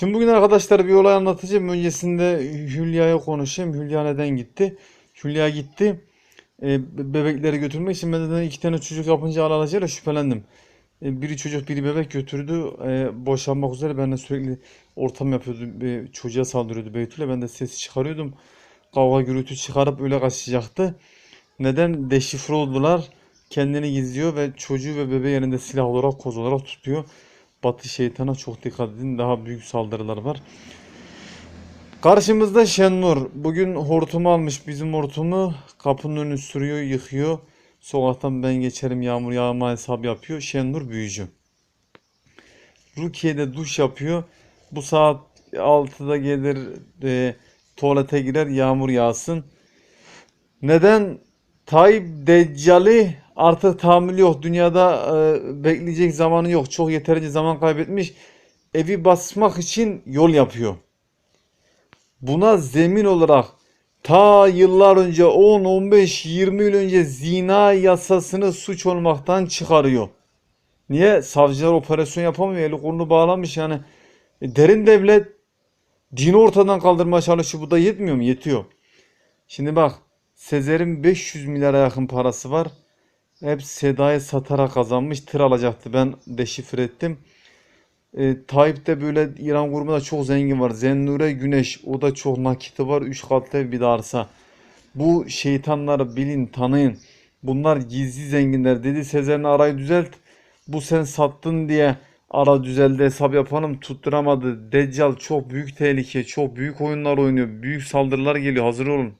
Şimdi bugün arkadaşlar bir olay anlatacağım. Öncesinde Hülya'ya konuşayım. Hülya neden gitti? Hülya gitti. E, be- bebekleri götürmek için ben de iki tane çocuk yapınca alacağıyla şüphelendim. E, biri çocuk biri bebek götürdü. E, boşanmak üzere ben de sürekli ortam yapıyordu. E, çocuğa saldırıyordu Beytül'e. Ben de ses çıkarıyordum. Kavga gürültü çıkarıp öyle kaçacaktı. Neden? Deşifre oldular. Kendini gizliyor ve çocuğu ve bebeği elinde silah olarak koz olarak tutuyor. Batı şeytana çok dikkat edin. Daha büyük saldırılar var. Karşımızda Şennur. Bugün hortumu almış bizim hortumu. Kapının önünü sürüyor, yıkıyor. Sokaktan ben geçerim yağmur yağma hesap yapıyor. Şennur büyücü. Rukiye'de duş yapıyor. Bu saat 6'da gelir e, tuvalete girer yağmur yağsın. Neden? Tayyip Deccali artık tahammülü yok. Dünyada e, bekleyecek zamanı yok. Çok yeterince zaman kaybetmiş. Evi basmak için yol yapıyor. Buna zemin olarak ta yıllar önce 10, 15, 20 yıl önce zina yasasını suç olmaktan çıkarıyor. Niye? Savcılar operasyon yapamıyor. Eli kolunu bağlamış yani. E, derin devlet dini ortadan kaldırmaya çalışıyor. Bu da yetmiyor mu? Yetiyor. Şimdi bak Sezer'in 500 milyara yakın parası var. Hep Seda'ya satarak kazanmış. Tır alacaktı. Ben deşifre ettim. E, Tayyip'te böyle İran grubunda çok zengin var. Zennure Güneş. O da çok nakiti var. 3 katlı bir de arsa. Bu şeytanları bilin tanıyın. Bunlar gizli zenginler. Dedi Sezer'in arayı düzelt. Bu sen sattın diye ara düzeldi hesap yapalım tutturamadı. Deccal çok büyük tehlike. Çok büyük oyunlar oynuyor. Büyük saldırılar geliyor. Hazır olun.